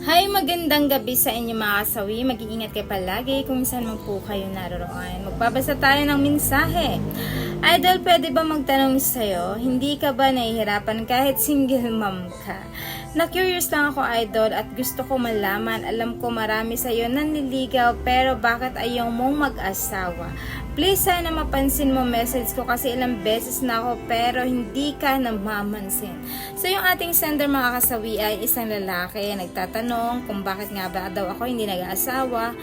Hi, magandang gabi sa inyo mga kasawi. Mag-iingat kayo palagi kung saan man po kayo naroroon. Magbabasa tayo ng mensahe. Idol, pwede ba magtanong sa'yo, hindi ka ba nahihirapan kahit single mom ka? Na-curious lang ako, Idol, at gusto ko malaman. Alam ko marami sa'yo nanliligaw, pero bakit ayaw mong mag-asawa? Please, sana mapansin mo message ko kasi ilang beses na ako pero hindi ka namamansin. So, yung ating sender mga kasawi ay isang lalaki nagtatanong kung bakit nga ba daw ako hindi nag-aasawa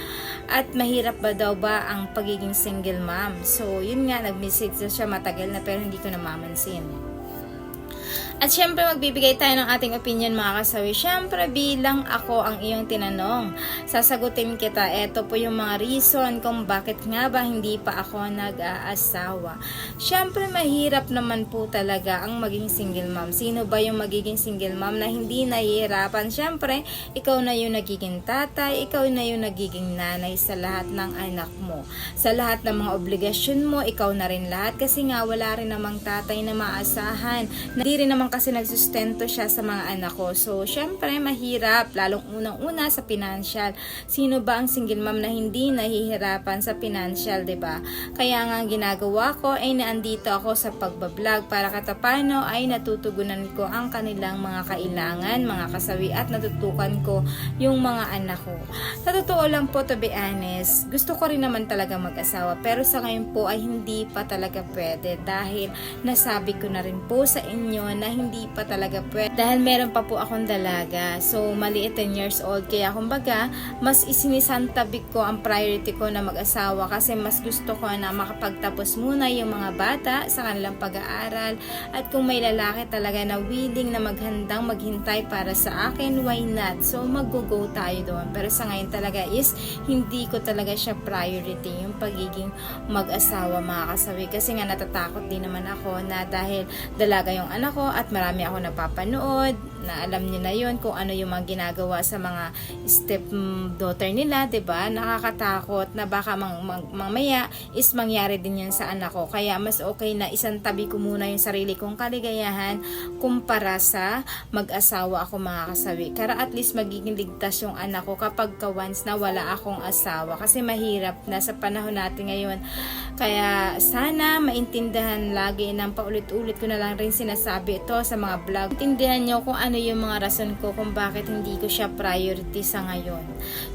at mahirap ba daw ba ang pagiging single mom. So, yun nga, nag-message na siya matagal na pero hindi ko namamansin. At syempre magbibigay tayo ng ating opinion mga kasawi. Syempre bilang ako ang iyong tinanong, sasagutin kita. Ito po yung mga reason kung bakit nga ba hindi pa ako nag-aasawa. Syempre mahirap naman po talaga ang maging single mom. Sino ba yung magiging single mom na hindi nahihirapan? Syempre, ikaw na yung nagiging tatay, ikaw na yung nagiging nanay sa lahat ng anak mo. Sa lahat ng mga obligasyon mo, ikaw na rin lahat kasi nga wala rin namang tatay na maasahan. Hindi rin naman kasi nagsustento siya sa mga anak ko. So, syempre, mahirap, lalong unang-una sa financial. Sino ba ang single mom na hindi nahihirapan sa financial, ba? Kaya nga ang ginagawa ko ay naandito ako sa pagbablog para katapano ay natutugunan ko ang kanilang mga kailangan, mga kasawi at natutukan ko yung mga anak ko. Sa totoo lang po, to be honest, gusto ko rin naman talaga mag-asawa pero sa ngayon po ay hindi pa talaga pwede dahil nasabi ko na rin po sa inyo na hindi pa talaga pwede. Dahil meron pa po akong dalaga. So, maliit 10 years old. Kaya, kumbaga, mas isinisantabi ko ang priority ko na mag-asawa kasi mas gusto ko na makapagtapos muna yung mga bata sa kanilang pag-aaral. At kung may lalaki talaga na willing na maghandang maghintay para sa akin, why not? So, mag-go tayo doon. Pero sa ngayon talaga is, hindi ko talaga siya priority yung pagiging mag-asawa mga kasawi. Kasi nga natatakot din naman ako na dahil dalaga yung anak ko at marami ako napapanood na alam niyo na yon kung ano yung mga ginagawa sa mga step daughter nila, 'di ba? Nakakatakot na baka mang, mang, mamaya is mangyari din yan sa anak ko. Kaya mas okay na isang tabi ko muna yung sarili kong kaligayahan kumpara sa mag-asawa ako mga kasawi. Kaya at least magiging ligtas yung anak ko kapag ka once na wala akong asawa. Kasi mahirap na sa panahon natin ngayon. Kaya sana maintindihan lagi ng paulit-ulit ko na lang rin sinasabi ito sa mga vlog. Intindihan nyo kung ano yung mga rason ko kung bakit hindi ko siya priority sa ngayon.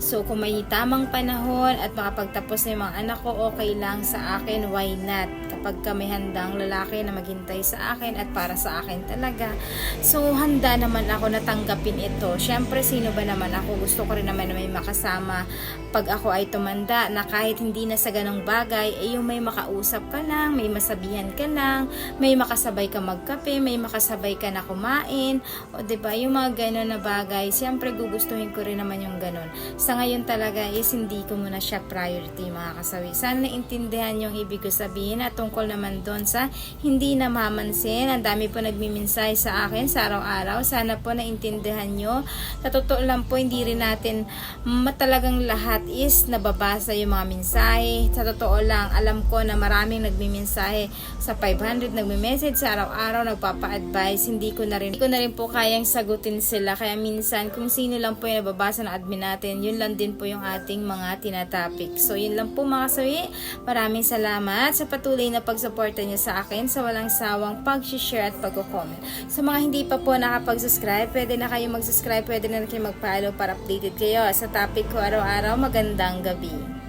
So, kung may tamang panahon at makapagtapos na yung mga anak ko, okay lang sa akin, why not? Kapag kami handang lalaki na maghintay sa akin at para sa akin talaga. So, handa naman ako na tanggapin ito. Siyempre, sino ba naman ako? Gusto ko rin naman na may makasama pag ako ay tumanda na kahit hindi na sa ganong bagay, eh yung may makausap ka lang, may masabihan ka lang, may makasabay ka magkape, may makasabay ka na kumain, o ba yung mga ganon na bagay, siyempre gugustuhin ko rin naman yung ganon. Sa ngayon talaga is hindi ko muna siya priority mga kasawi. Sana naintindihan yung ibig ko sabihin at tungkol naman doon sa hindi namamansin. Ang dami po nagmiminsay sa akin sa araw-araw. Sana po naintindihan nyo. Sa totoo lang po, hindi rin natin matalagang lahat is nababasa yung mga mensahe. Sa totoo lang, alam ko na maraming nagmimensahe sa 500 nagme-message sa araw-araw, nagpapa-advise. Hindi ko na rin, hindi ko na rin po kayang sagutin sila. Kaya minsan, kung sino lang po yung nababasa ng admin natin, yun lang din po yung ating mga tinatopic. So, yun lang po mga kasawi. Maraming salamat sa patuloy na pagsuporta niyo sa akin sa walang sawang pag-share at pag-comment. Sa mga hindi pa po nakapag-subscribe, pwede na kayo mag-subscribe, pwede na kayo mag-follow para updated kayo sa topic ko araw-araw. Magandang gabi.